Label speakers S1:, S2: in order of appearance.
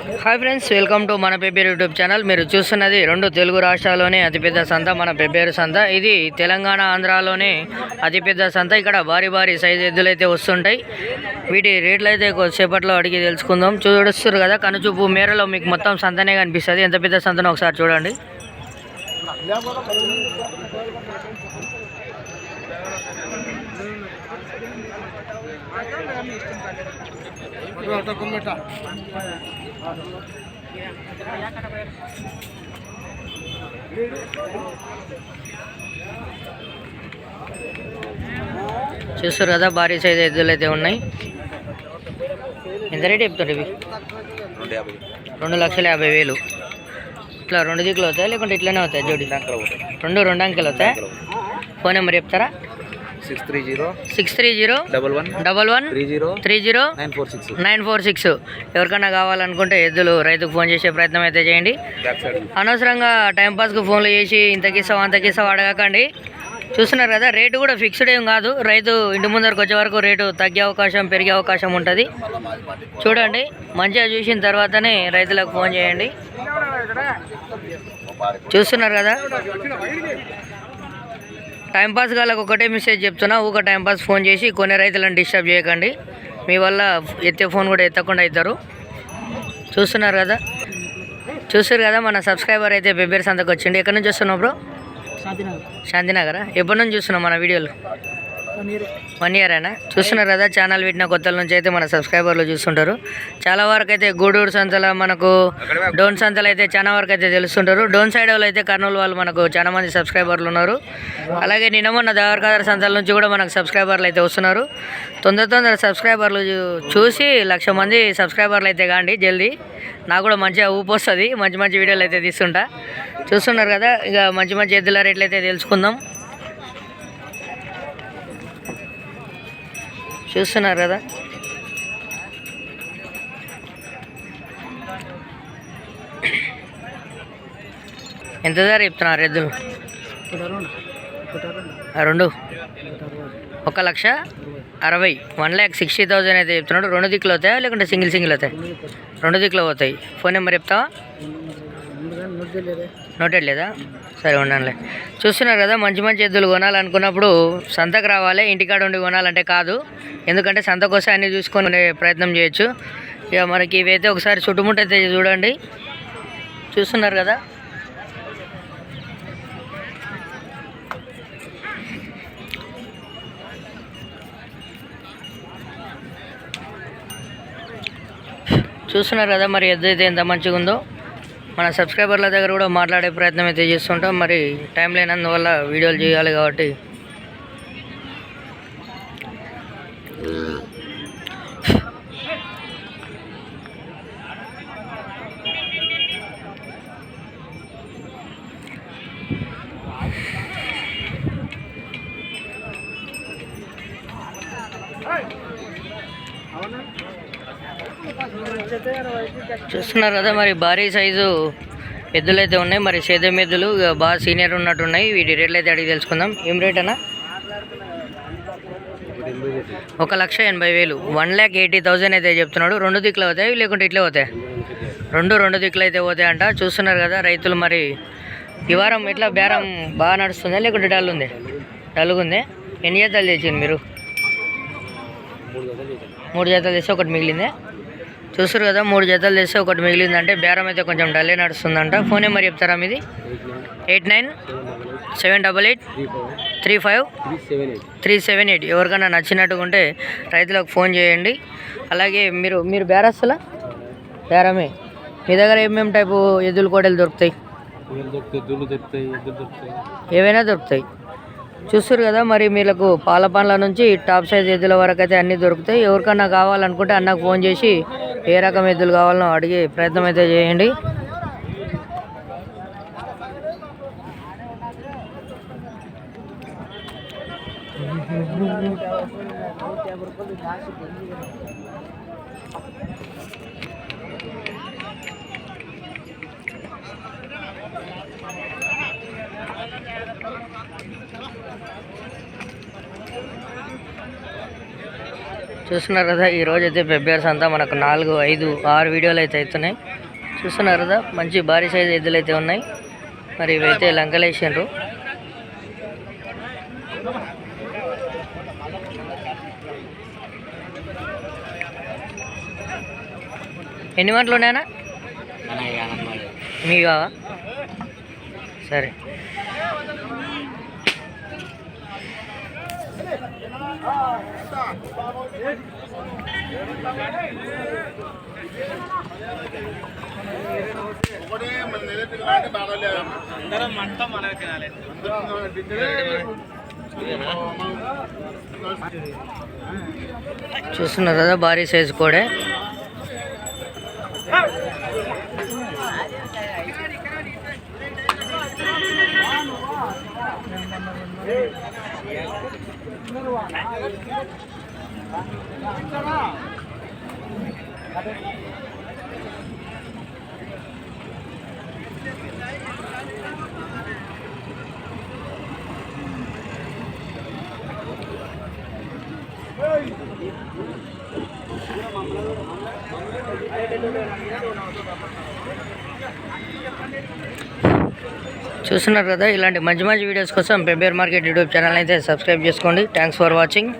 S1: Hi friends welcome to మన Pebbair YouTube channel మీరు చూస్తున్నది రెండు తెలుగు రాష్ట్రాల్లోనే అతిపెద్ద సంత మన పెబ్బేరు సంత. ఇది తెలంగాణ ఆంధ్రాలోనే అతిపెద్ద సంత. ఇక్కడ భారీ భారీ సైజు ఎద్దులు అయితే వస్తుంటాయి. వీటి రేట్లు అయితే కొద్దిసేపట్లో అడిగి తెలుసుకుందాం. చూడొస్తారు కదా కనుచూపు మేరలో మీకు మొత్తం సంతనే కనిపిస్తుంది. ఎంత పెద్ద సంతనో ఒకసారి చూడండి. చూస్తారు కదా భారీ సైజు ఎద్దులు అయితే ఉన్నాయి. ఎంత రేట్ చెప్తారు ఇవి?
S2: రెండు
S1: లక్షల యాభై వేలు. ఇట్లా రెండు దిక్కులు అవుతాయి లేకుంటే ఇట్లనే అవుతాయి జోడి రెండు రెండు అంకెలు అవుతాయి. ఫోన్ నెంబర్ చెప్తారా?
S2: Six three zero
S1: six three zero
S2: double one
S1: double one
S2: three zero
S1: three zero
S2: nine four six
S1: nine four six ఎవరికైనా కావాలనుకుంటే ఎద్దులు రైతుకు ఫోన్ చేసే ప్రయత్నం అయితే చేయండి. అనవసరంగా టైంపాస్కి ఫోన్లు చేసి ఇంతకిస్తావు అంతకిస్తావు అడగకండి చూస్తున్నారు కదా రేటు కూడా ఫిక్స్డ్ ఏం కాదు. రైతు ఇంటి ముందరకు వచ్చే వరకు రేటు తగ్గే అవకాశం పెరిగే అవకాశం ఉంటుంది. చూడండి మంచిగా చూసిన తర్వాతనే రైతులకు ఫోన్ చేయండి. చూస్తున్నారు కదా? టైంపాస్ గాలకు ఒకటే మెసేజ్ చెప్తున్నా. ఊక టైంపాస్ ఫోన్ చేసి కొన్ని రైతులను డిస్టర్బ్ చేయకండి. మీ వల్ల ఎత్తే ఫోన్ కూడా ఎత్తకుండా అవుతారు చూస్తున్నారు కదా? చూస్తారు కదా? మన సబ్స్క్రైబర్ అయితే బెబ్బేరు సంతకు వచ్చిండి. ఎక్కడి నుంచి వస్తున్నావు బ్రో? శాంతినగరా ఎప్పటి నుంచి చూస్తున్నాం మన వీడియోలు? వన్ ఇయర్ అయినా చూస్తున్నారు కదా ఛానల్ పెట్టిన కొత్తల నుంచి అయితే మన సబ్స్క్రైబర్లు చూస్తుంటారు. చాలా వరకు అయితే గూడూరు సంతల మనకు డోన్ సంతలు అయితే చాలా వరకు అయితే తెలుస్తుంటారు. డోన్ సైడ్ వాళ్ళు అయితే కర్నూలు వాళ్ళు మనకు చాలా మంది సబ్స్క్రైబర్లు ఉన్నారు. అలాగే నిన్న మొన్న దేవరకాదర్ సంతల నుంచి కూడా మనకు సబ్స్క్రైబర్లు అయితే వస్తున్నారు. తొందర తొందర సబ్స్క్రైబర్లు చూ- చూసి లక్ష మంది సబ్స్క్రైబర్లు అయితే కాండి జల్దీ. నాకు కూడా మంచిగా ఊపు వస్తుంది. మంచి మంచి వీడియోలు అయితే తీస్తుంటా. చూస్తున్నారు కదా ఇక మంచి మంచి ఎద్దుల రేట్లు అయితే తెలుసుకుందాం. చూస్తున్నారు కదా. ఎంత ధర చెప్తున్నారు ఎద్దులు రెండు. ఒక లక్ష అరవై. వన్ ల్యాక్ సిక్స్టీ థౌజండ్ అయితే చెప్తున్నాడు. రెండు దిక్కులు అవుతాయా? లేకుంటే సింగిల్ సింగిల్ అవుతాయి? రెండు దిక్కులు అవుతాయి ఫోన్ నెంబర్ చెప్తావా? నోటెడ్ లేదా? సరే ఉండాలి. చూస్తున్నారు కదా మంచి మంచి ఎద్దులు కొనాలనుకున్నప్పుడు సంతకు రావాలి ఇంటికాడ ఉండి కొనాలంటే కాదు. ఎందుకంటే సంతకు వస్తే అన్నీ చూసుకునే ప్రయత్నం చేయొచ్చు. ఇక మనకి ఇవైతే ఒకసారి చుట్టుముట్టు అయితే చూడండి. చూస్తున్నారు కదా? చూస్తున్నారు కదా మరి ఎద్దు అయితే ఎంత మంచిగా ఉందో మన సబ్స్క్రైబర్ల దగ్గర కూడా మాట్లాడే ప్రయత్నం అయితే చేస్తుంటాం. మరి టైం లేనందువల్ల వీడియోలు చేయాలి కాబట్టి. చూస్తున్నారు కదా మరి భారీ సైజు ఎద్దులు అయితే ఉన్నాయి. మరి సేద్యం ఎద్దులు బాగా సీనియర్ ఉన్నట్టు ఉన్నాయి వీటి రేట్లు అయితే అడిగి తెలుసుకుందాం. ఏం రేట్ అన్నా? ఒక లక్ష ఎనభై వేలు. వన్ ల్యాక్ ఎయిటీ థౌజండ్ అయితే చెప్తున్నాడు. రెండు దిక్కులు అవుతాయి లేకుంటే ఇట్లే అవుతాయి రెండు రెండు దిక్కులు అయితే పోతాయి అంట. చూస్తున్నారు కదా రైతులు మరి. ఈ వారం ఎట్లా బేరం బాగా నడుస్తుందా లేకుంటే డల్ ఉంది? డల్గా ఉంది. ఎన్ని జతలు తెచ్చింది మీరు? మూడు జతలు తెస్తే ఒకటి మిగిలిందే. చూస్తారు కదా మూడు జతలు తెస్తే ఒకటి మిగిలిందంటే బేరం అయితే కొంచెం డల్లే నడుస్తుందంట. ఫోన్ నెంబర్ చెప్తారా మీది? Eight nine seven double eight three five three seven eight. ఎవరికైనా నచ్చినట్టుగా ఉంటే రైతులకు ఫోన్ చేయండి. అలాగే మీరు మీరు బేరస్తులా? బేరమే. మీ దగ్గర ఏమేమి టైపు ఎద్దుల కోడలు దొరుకుతాయి?
S2: ఎద్దులు దొరుకుతాయి
S1: ఏవైనా దొరుకుతాయి. చూస్తారు కదా మరి మీకు పాల పండ్ల నుంచి టాప్ సైజ్ ఎద్దుల వరకు అయితే అన్నీ దొరుకుతాయి. ఎవరికన్నా కావాలనుకుంటే అన్నకు ఫోన్ చేసి ఏ రకం ఎద్దులు కావాలనో అడిగి ప్రయత్నం అయితే చేయండి. చూస్తున్నారు కదా ఈ రోజు అయితే పెబ్బేర్స్ అంతా మనకు నాలుగు ఐదు ఆరు వీడియోలు అయితే అవుతున్నాయి. చూస్తున్నారు కదా మంచి భారీ సైజు ఎద్దులు అయితే ఉన్నాయి. మరి ఇవైతే లంకలేసిండ్రు ఎన్ని గంటలు ఉన్నాయన్నా? మీ కావా సరే. చూస్తున్నారు కదా భారీ సైజు కూడా. 괜찮아. చూస్తున్నారు కదా ఇలాంటి మంచి మంచి వీడియోస్ కోసం పెబ్బేర్ మార్కెట్ యూట్యూబ్ ఛానల్ అయితే సబ్స్క్రైబ్ చేసుకోండి. Thanks for watching